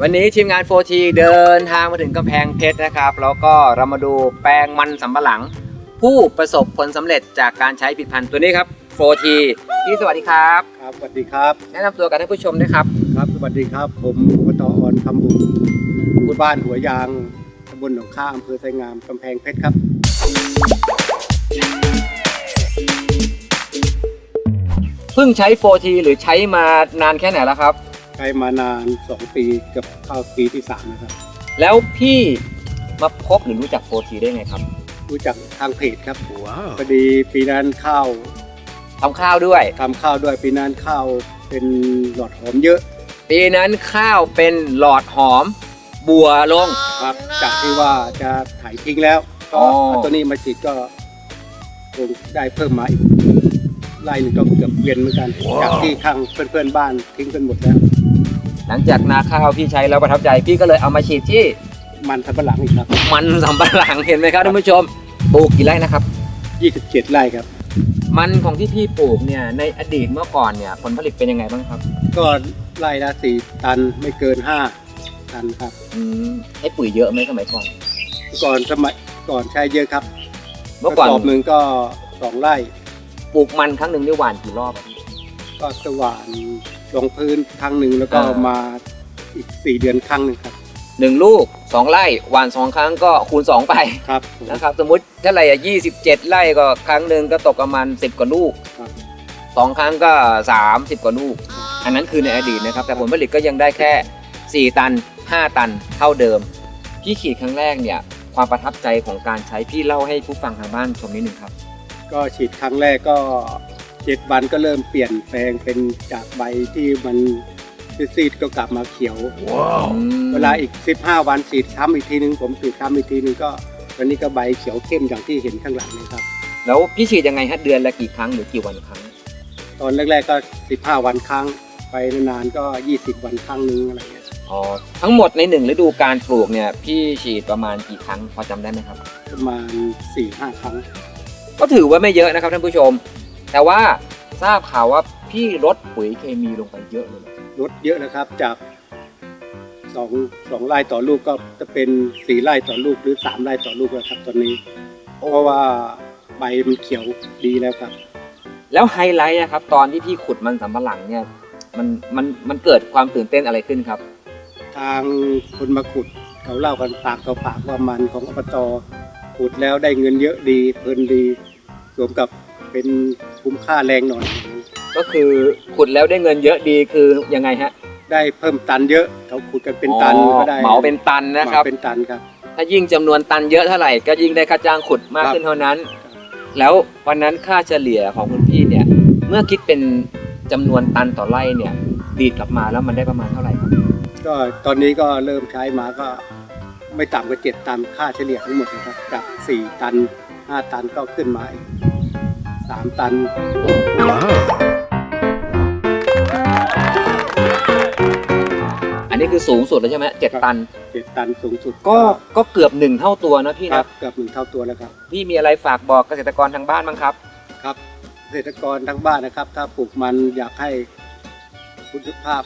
วันนี้ทีมงาน 4T เดินทางมาถึงกำแพงเพชรนะครับ แล้วก็เรามาดูแปลงมันสำปะหลัง ผู้ประสบผลสำเร็จจากการใช้ผลิตภัณฑ์ตัวนี้ครับ 4T พี่สวัสดีครับ ครับ สวัสดีครับ แนะนำตัวกับท่านผู้ชมด้วยครับ ครับ สวัสดีครับ ผมอบตอ่อนคำบุญอยู่บ้านหัวยางตำบลหนองข้าอำเภอไซงามกำแพงเพชรครับ เพิ่งใช้ 4T หรือใช้มานานแค่ไหนแล้วครับ ใช้มานาน 2 ปีเกับเข้าปีที่3นะครับ แล้วพี่มาพบหรือรู้จัก 4T ได้ไงครับรู้จักทางเพจครับพอดีปีนั้นข้าวทำข้าวด้วย ทำข้าวด้วยปีนั้นข้าวเป็นหลอดหอมเยอะปีนั้นข้าวเป็นหลอดหอม บัวลง ครับ จากที่ว่าจะไถทิ้งแล้วก็อ๋อเอาตัวนี้มาฉีดก็คงได้เพิ่มมาอีก ไร่หนึ่งก็เกือบเวียนเหมือนกัน จากที่ข้างเพื่อนๆบ้านทิ้งกันหมดแล้ว หลังจากนาข้าวพี่ใช้แล้วประทับใจพี่ก็เลยเอามาฉีดที่มันสับปะหลังอีกครับมันสำปะหลังเห็นไหมครับท่านผู้ชมปลูกกี่ไร่นะครับ 27 ไร่ครับ มันของที่พี่ปลูกเนี่ยในอดีตเมื่อก่อนเนี่ยผลผลิตเป็นยังไงบ้างครับ ก็ไร่ละสี่ตันไม่เกินห้าตันครับอืมให้ปุ๋ยเยอะไหมสมัยก่อน ก่อนสมัยก่อนใช้เยอะครับเมื่อก่อนระสอบหนึ่งก็สองไร่ ปลูกมันครั้งหนึ่งได้หว่านกี่รอบอะพี่ก็สว่านลงพื้นครั้งหนึ่งแล้วก็อ่าม มาอีกสี่เดือนครั้งหนึ่งครับหนึ่งลูกสองไร่หว่านสองครั้งก็คูณสองไป ครับผมนะครับสมมุติเท่าไหร่อะยี่สิบเจ็ดไร่ก็ครั้งหนึ่งก็ตกประมาณสิบกว่าลูกครับสองครั้งก็สามสิบกว่าลูก อันนั้นคือในอดีตนะครับ แต่ผลผลิตก็ยังได้แค่ 4 ตัน 5 ตันเท่าเดิม พี่ขีดครั้งแรกเนี่ย ความประทับใจของการใช้พี่เล่าให้ผู้ฟังทางบ้านชมนิดนึงครับ ก็ฉีดครั้งแรกก็เจ็ดวันก็เริ่มเปลี่ยนแปลงเป็นจากใบที่มันซีดๆก็กลับมาเขียว เวลาอีก 15 วันฉีดซ้ำอีกทีนึงผมฉีดซ้ำอีกทีนึงก็วันนี้ก็ใบเขียวเข้มอย่างที่เห็นข้างหลังเลยครับ แล้วพี่ฉีดยังไงฮะเดือนละกี่ครั้งหรือกี่วันครั้ง ตอนแรกๆก็ 15 วันครั้ง ไปนานๆก็ 20 วันครั้งนึงอะไรเงี้ยอ๋อทั้งหมดในหนึ่งฤดูการปลูกเนี่ยพี่ฉีดประมาณกี่ครั้งพอจำได้ไหมครับ ประมาณ4-5ครั้ง ก็ถือว่าไม่เยอะนะครับท่านผู้ชม แต่ว่าทราบข่าวว่าพี่ลดปุ๋ยเคมีลงไปเยอะเลยเหรอลดเยอะนะครับ จากสองสองไร่ต่อลูกก็จะเป็นสี่ไร่ต่อลูกหรือสามไร่ต่อลูกแล้วครับตอนนี้ เพราะว่าใบมันเขียวดีแล้วครับ แล้วไฮไลท์อะครับ ตอนที่พี่ขุดมันสำปะหลังเนี่ย มันมันมันเกิดความตื่นเต้นอะไรขึ้นครับ ทางคนมาขุดเขาเล่ากันปากต่อปากว่ามันของอบต ขุดแล้วได้เงินเยอะดีเพลินดีสวมกับเป็นคุ้มค่าแรงหน่อย ก็คือขุดแล้วได้เงินเยอะดีคือยังไงฮะได้เพิ่มตันเยอะเขาขุดกันเป็นตันอ๋อก็ได้เหมาเป็นตันนะครับเหมาเป็นตันครับ ถ้ายิ่งจำนวนตันเยอะเท่าไหร่ก็ยิ่งได้ค่าจ้างขุดมากครับ ขึ้นเท่านั้น แล้ววันนั้นค่าเฉลี่ยของคุณพี่เนี่ย เมื่อคิดเป็นจำนวนตันต่อไร่เนี่ย ดีดกลับมาแล้วมันได้ประมาณเท่าไหร่ครับก็ตอนนี้ก็เริ่มใช้มาก็ ไม่ต่ำกว่าเจ็ดตันค่าเฉลี่ยทั้งหมดนะครับจากสี่ตันห้าตันก็ขึ้นมาอีกสามตัน อันนี้คือสูงสุดแล้วใช่ไหมเจ็ดครับ ตัน เจ็ดตันสูงสุดก็ก็เกือบหนึ่งเท่าตัวนะพี่ครันะบเกือบหนึ่งเท่าตัวแล้วครับ พี่มีอะไรฝากบอกเกษตรกรทางบ้านบ้างครับ ครับเกษตรกรทั้งบ้านนะครับ ถ้าปลูกมันอยากให้คุณภาพ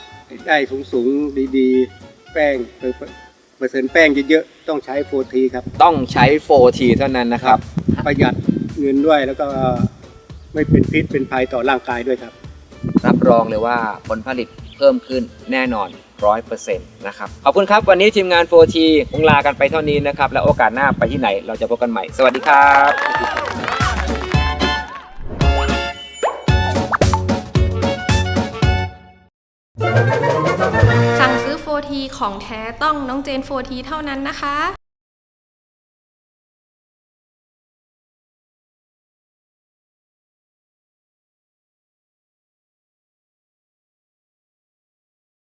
ได้สูงสูงๆดี ๆ แป้งเปอร์เปอร์เซ็นต์แป้งเยอะๆต้องใช้โฟทีครับ ต้องใช้ 4T เท่านั้นนะครับ ประหยัดเงินด้วยแล้วก็ไม่เป็นพิษเป็นภัยต่อร่างกายด้วยครับ รับรองเลยว่าผลผลิตเพิ่มขึ้นแน่นอน 100%นะครับ ขอบคุณครับ วันนี้ทีมงาน 4T คงลากันไปเท่านี้นะครับ แล้วโอกาสหน้าไปที่ไหนเราจะพบกันใหม่ สวัสดีครับสั่งซื้อโฟ ทีของแท้ต้องน้องเจนโฟทีเท่านั้นนะคะ